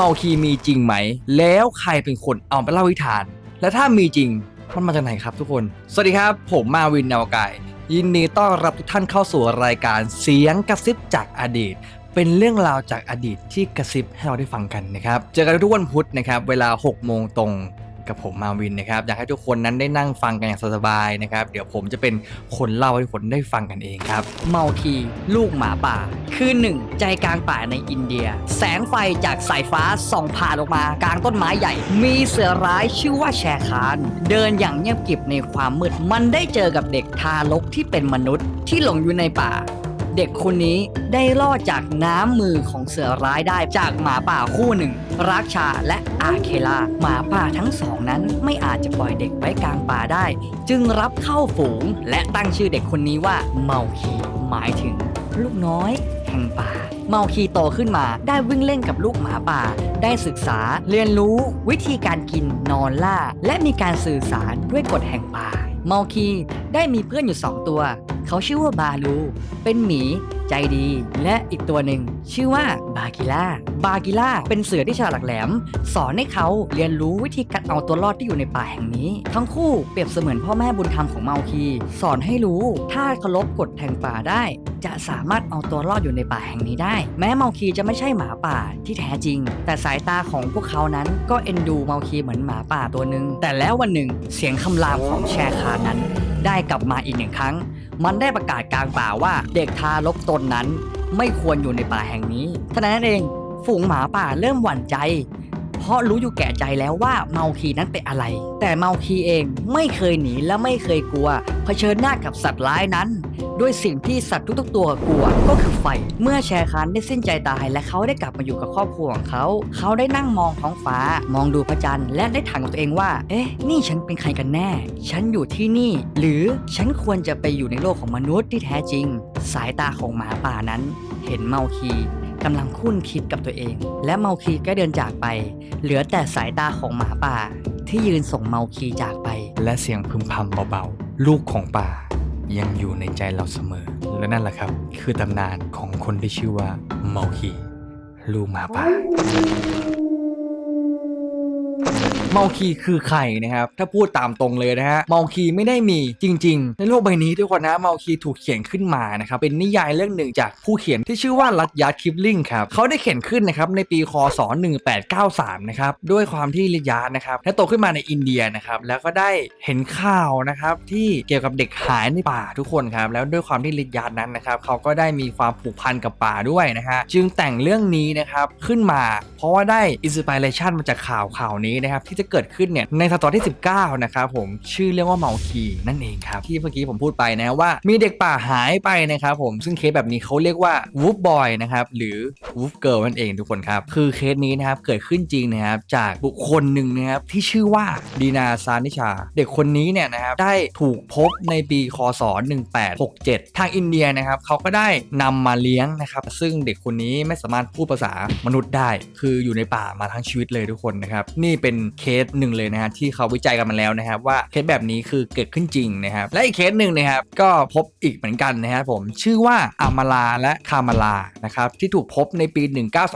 เมาคีมีจริงไหม แล้วใครเป็นคนเอาไปเล่าวิทาน และถ้ามีจริงมันมาจากไหนครับทุกคน สวัสดีครับ ผมมาวินนาวกาย ยินดีต้อนรับทุกท่านเข้าสู่รายการเสียงกระซิบจากอดีต เป็นเรื่องราวจากอดีตที่กระซิบให้เราได้ฟังกันนะครับ เจอกันทุกวันพุธนะครับ เวลา 6 โมงตรง กับผมมาวินนะครับอยากให้ทุกคนนั้นได้นั่งฟังกันอย่างสบายๆนะครับเดี๋ยวผมจะเป็นคนเล่าให้ทุกคนได้ฟังกันเองครับ เมาคีลูกหมาป่า คือหนึ่งใจกลางป่าในอินเดีย แสงไฟจากสายฟ้าส่องผ่านออกมากลางต้นไม้ใหญ่ มีเสือร้ายชื่อว่าแชร์คาน เดินอย่างเงียบกริบในความมืดมันได้เจอกับเด็กทารกที่เป็นมนุษย์ที่หลงอยู่ในป่า เด็กคนนี้ได้รอดจากน้ำมือของเสือร้ายได้จากหมาป่าคู่หนึ่งรักชาและอาเคลาหมาป่าทั้งสองนั้นไม่อาจจะปล่อยเด็กไว้กลางป่าได้ จึงรับเข้าฝูง และตั้งชื่อเด็กคนนี้ว่าเมาคีหมายถึง ลูกน้อยแห่งป่าเมาคีโตขึ้นมาได้วิ่งเล่นกับลูกหมาป่า ได้ศึกษาเรียนรู้วิธีการกินนอนล่า และมีการสื่อสารด้วยกฎแห่งป่า เมาคีได้มีเพื่อนอยู่สองตัว เขาชื่อว่าบาลู เป็นหมีใจดี และอีกตัวหนึ่ง ชื่อว่าบากิล่า บากิล่าเป็นเสือที่ฉลาดแหลม สอนให้เขาเรียนรู้วิธีการเอาตัวรอดที่อยู่ในป่าแห่งนี้ ทั้งคู่เปรียบเสมือนพ่อแม่บุญธรรมของเมาคี สอนให้รู้ถ้าเคารพกฎแห่งป่าได้ จะสามารถเอาตัวรอดอยู่ในป่าแห่งนี้ได้ แม้เมาคีจะไม่ใช่หมาป่าที่แท้จริง แต่สายตาของพวกเขานั้นก็เอ็นดูเมาคีเหมือนหมาป่าตัวหนึ่งแต่แล้ววันหนึ่งเสียงคำรามของแชร์คานั้น ได้กลับมาอีกหนึ่งครั้ง มันได้ประกาศกลางป่าว่าเด็กทารกตนนั้น ไม่ควรอยู่ในป่าแห่งนี้เท่านั้นเองฝูงหมาป่าเริ่มหวั่นใจ เพราะรู้อยู่แก่ใจแล้วว่าเมาคีนั้นเป็นอะไร แต่เมาคีเองไม่เคยหนีและไม่เคยกลัว เผชิญหน้ากับสัตว์ร้ายนั้น ด้วยสิ่งที่สัตว์ทุกๆ ตัวกลัวก็คือไฟ เมื่อแชร์คานได้สิ้นใจตายและเขาได้กลับมาอยู่กับครอบครัวของเขา เขาได้นั่งมองท้องฟ้า มองดูพระจันทร์และได้ถามกับตัวเองว่า เอ๊ะ นี่ฉันเป็นใครกันแน่ ฉันอยู่ที่นี่ หรือฉันควรจะไปอยู่ในโลกของมนุษย์ที่แท้จริง สายตาของหมาป่านั้น เห็นเมาคีกำลังคุ้นคิดกับตัวเอง และเมาคีก็เดินจากไป เหลือแต่สายตาของหมาป่า ที่ยืนส่งเมาคีจากไป และเสียงพึมพำเบาๆ ลูกของป่า ยังอยู่ในใจเราเสมอ และนั่นแหละครับ คือตำนานของคนที่ชื่อว่าเมาคีลูกหมาป่า เมาคีคือใครนะครับ ถ้าพูดตามตรงเลยนะฮะเมาคีไม่ได้มีจริง ๆ ในโลกใบนี้ทุกคนนะเมาคีถูกเขียนขึ้นมานะครับเป็นนิยายเรื่องหนึ่งจากผู้เขียนที่ชื่อว่ารัตยาร์ดคิปลิงครับเขาได้เขียนขึ้นนะครับในปีคศ 1893 นะครับด้วยความที่ริยาร์ดนะครับและโตขึ้นมาในอินเดียนะครับแล้วก็ได้เห็นข่าวนะครับที่เกี่ยวกับเด็กหายในป่าทุกคนครับแล้วด้วยความที่ริยาร์ดนั้นนะครับเขาก็ได้มีความผูกพันกับป่าด้วยนะฮะจึงแต่งเรื่องนี้นะครับขึ้นมา เพราะว่าได้อินสปิเรชันมาจากข่าวข่าวนี้นะครับที่จะเกิดขึ้นเนี่ยในศตวรรษที่ 19 นะครับผมชื่อเรื่องว่าเมาคีนั่นเองครับที่เมื่อกี้ผมพูดไปนะว่า มีเด็กป่าหายไปนะครับผมซึ่งเคสแบบนี้เขาเรียกว่าวูฟบอยนะครับหรือวูฟเกิร์ลนั่นเองทุกคนครับคือเคสนี้นะครับเกิดขึ้นจริงนะครับจากบุคคลหนึ่งนะครับที่ชื่อว่าดีนาซานิชา เด็กคนนี้เนี่ยนะครับได้ถูกพบในปีคศ 1867 ทางอินเดียนะครับเขาก็ได้นำมาเลี้ยงนะครับซึ่งเด็กคนนี้ไม่สามารถพูดภาษามนุษย์ได้ คืออยู่ในป่ามาทั้งชีวิตเลยทุกคนนะครับนี่เป็นเคสหนึ่งเลยนะฮะที่เขาวิจัยกันมาแล้วนะครับว่าเคสแบบนี้คือเกิดขึ้นจริงนะครับและอีกเคสหนึ่งนะครับก็พบอีกเหมือนกันนะครับผมชื่อว่าอามาลาและคามาลานะครับที่ถูกพบในปี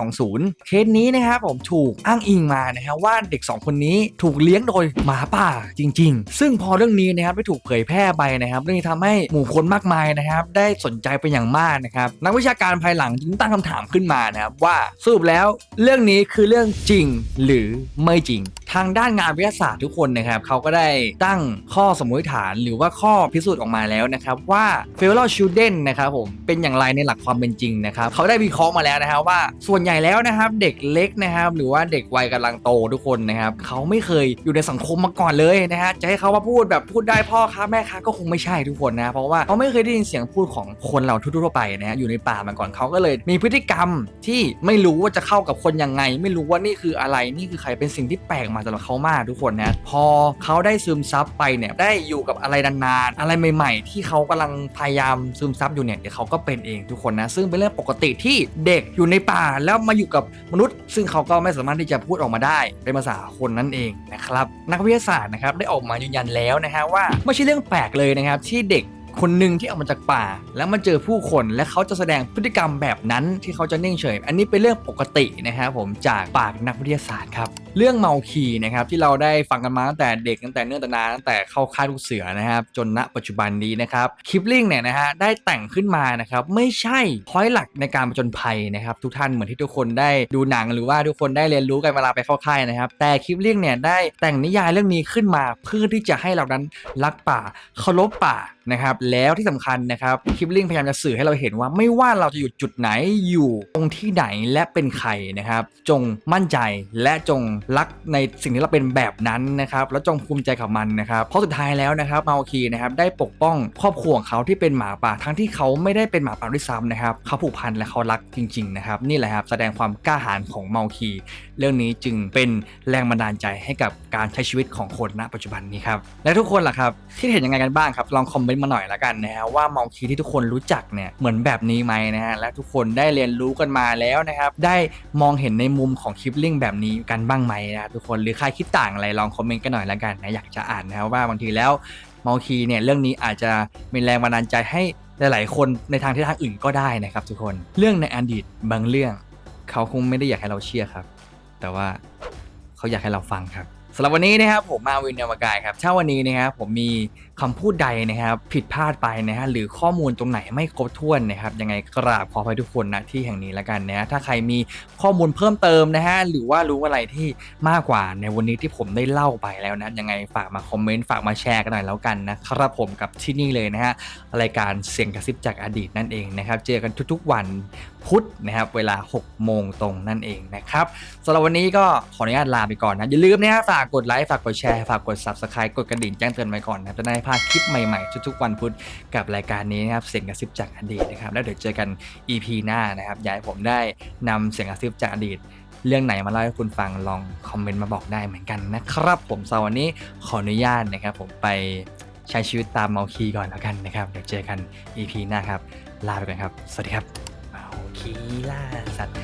1920 เคสนี้นะครับผมถูกอ้างอิงมานะครับว่าเด็ก 2 คนนี้ถูกเลี้ยงโดยหมาป่าจริง ๆ ซึ่งพอเรื่องนี้นะครับได้ถูกเผยแพร่ไปนะครับเรื่องนี้ทำให้หมู่คนมากมายนะครับได้สนใจเป็นอย่างมากนะครับนักวิชาการภายหลังจึงตั้งคำถามขึ้นมานะครับว่าสรุปแล้วเรื่องนี้คือเรื่องจริงหรือไม่จริง ทางด้านงานวิทยาศาสตร์ทุกคนนะครับเขาก็ได้ตั้งข้อสมมติฐานหรือว่าข้อพิสูจน์ออกมาแล้วนะครับว่า fellow children นะครับผมเป็นอย่างไรในหลักความเป็นจริงนะครับเขาได้วิเคราะห์มาแล้วนะครับว่าส่วนใหญ่แล้วนะครับเด็กเล็กนะครับหรือว่าเด็กวัยกำลังโตทุกคนนะครับเขาไม่เคยอยู่ในสังคมมาก่อนเลยนะฮะจะให้เขามาพูดแบบพูดได้พ่อค้าแม่ค้าก็คงไม่ใช่ทุกคนนะเพราะว่าเขาไม่เคยได้ยินเสียงพูดของคนเราทั่วไปนะฮะอยู่ในป่ามาก่อนเขาก็เลยมีพฤติกรรมที่ไม่รู้ว่าจะเข้ากับคนยังไง ไม่รู้ว่านี่คืออะไรนี่คือใครเป็นสิ่งที่แปลกมาสำหรับเขามากทุกคนนะพอเขาได้ซึมซับไปเนี่ยได้อยู่กับอะไรนานๆอะไรใหม่ ๆ ที่เขากำลังพยายามซึมซับอยู่เนี่ยเดี๋ยวเขาก็เป็นเองทุกคนนะซึ่งเป็นเรื่องปกติที่เด็กอยู่ในป่าแล้วมาอยู่กับมนุษย์ ซึ่งเขาก็ไม่สามารถที่จะพูดออกมาได้เป็นภาษาคนนั่นเองนะครับนักวิทยาศาสตร์นะครับได้ออกมายืนยันแล้วนะฮะว่าไม่ใช่เรื่องแปลกเลยนะครับที่เด็ก คนหนึ่งที่ออกมาจากป่า แล้วมาเจอผู้คนและเขาจะแสดงพฤติกรรมแบบนั้นที่เขาจะนิ่งเฉย อันนี้เป็นเรื่องปกตินะครับผมจากปากนักวิทยาศาสตร์ครับเรื่องเมาคีนะครับที่เราได้ฟังกันมาตั้งแต่เด็กตั้งแต่เนื่องแต่นานตั้งแต่เข้าค่ายลูกเสือนะครับจนณปัจจุบันนี้นะครับคลิปลิงเนี่ยนะฮะได้แต่งขึ้นมานะครับไม่ใช่พอยหลักในการผจญภัยนะครับทุกท่านเหมือนที่ทุกคนได้ดูหนังหรือว่าทุกคนได้เรียนรู้กันเวลาไปเข้าค่ายนะครับแต่คลิปลิงเนี่ยได้แต่งนิยายเรื่องนี้ขึ้นมาเพื่อที่จะให้เรานั้นรักป่าเคารพป่านะครับแล้วที่สำคัญนะครับคลิปลิงพยายามจะสื่อให้เราเห็นว่า ไม่ว่าเราจะอยู่จุดไหนอยู่ตรงที่ไหนและเป็นใครนะครับ จงมั่นใจและจงรักในสิ่งที่เราเป็นแบบนั้นนะครับ แล้วจงภูมิใจกับมันนะครับเพราะสุดท้ายแล้วนะครับมาโอคีนะครับได้ปกป้องครอบครัวของเขาที่เป็นหมาป่าทั้งที่เขาไม่ได้เป็นหมาป่าด้วยซ้ำนะครับเขาผูกพันและเขารักจริง ๆ นะครับ นี่แหละครับแสดงความกล้าหาญของเมาคี เรื่องนี้จึงเป็นแรงบันดาลใจให้กับการใช้ชีวิตของคนณปัจจุบันนี้ครับและทุกคนล่ะครับคิดเห็นยังไงกันบ้างครับลองคอมเมนต์มาหน่อยละกันนะฮะว่าเมาคีที่ทุกคนรู้จักเนี่ยเหมือนแบบนี้ไหมนะฮะและทุกคนได้เรียนรู้กันมาแล้วนะครับได้มองเห็นในมุมของคลิปลิงแบบนี้กันบ้างไหมนะครับทุกคนหรือใครคิดต่างอะไรลองคอมเมนต์กันหน่อยละกันนะอยากจะอ่านนะครับว่าบางทีแล้วเมาคีเนี่ยเรื่องนี้อาจจะเป็นแรงบันดาลใจให้หลาย ๆ คนในทางที่ทางอื่นก็ได้นะครับทุกคนเรื่องในอดีตบางเรื่อง เขาคงไม่ได้อยากให้เราเชื่อครับ แต่ว่าเขาอยากให้เราฟังครับ สำหรับวันนี้นะครับผมมาวินเนวากายครับถ้าวันนี้นะครับผมมีคำพูดใดนะครับ ผิดพลาดไปนะฮะหรือข้อมูลตรงไหนไม่ครบถ้วนนะครับยังไงกราบขออภัยทุกคนนะที่แห่งนี้แล้วกันนะฮะถ้าใครมีข้อมูลเพิ่มเติมนะฮะหรือว่ารู้อะไรที่มากกว่าในวันนี้ที่ผมได้เล่าไปแล้วนะยังไงฝากมาคอมเมนต์ฝากมาแชร์กันหน่อยแล้วกันนะครับผมกับที่นี่เลยนะฮะรายการเสียงกระซิบจากอดีตนั่นเองนะครับเจอกันทุกๆวันพุธนะครับเวลา 6 โมงตรงนั่นเองนะครับสำหรับวันนี้ก็ขออนุญาตลาไปก่อนนะอย่าลืมนะฮะฝากกดไลค์ ฝากกดแชร์ ฝากกด Subscribe กดกระดิ่งแจ้งเตือนไว้ก่อนนะจะได้พลาดคลิปใหม่ๆ ทุกๆวันพุธกับรายการนี้นะครับ เสียงกระซิบจากอดีตนะครับ แล้วเดี๋ยวเจอกัน EP หน้านะครับ อยากให้ผมได้นำเสียงกระซิบจากอดีต เรื่องไหนมาเล่าให้คุณฟังลองคอมเมนต์มาบอกได้เหมือนกันนะครับ ผมสำหรับวันนี้ขออนุญาตนะครับผมไปใช้ชีวิตตามเมาคีก่อนแล้วกันนะครับ เดี๋ยวเจอกัน EP หน้าครับ ลาไปก่อนครับ สวัสดีครับ เมาคีล่าสัตว์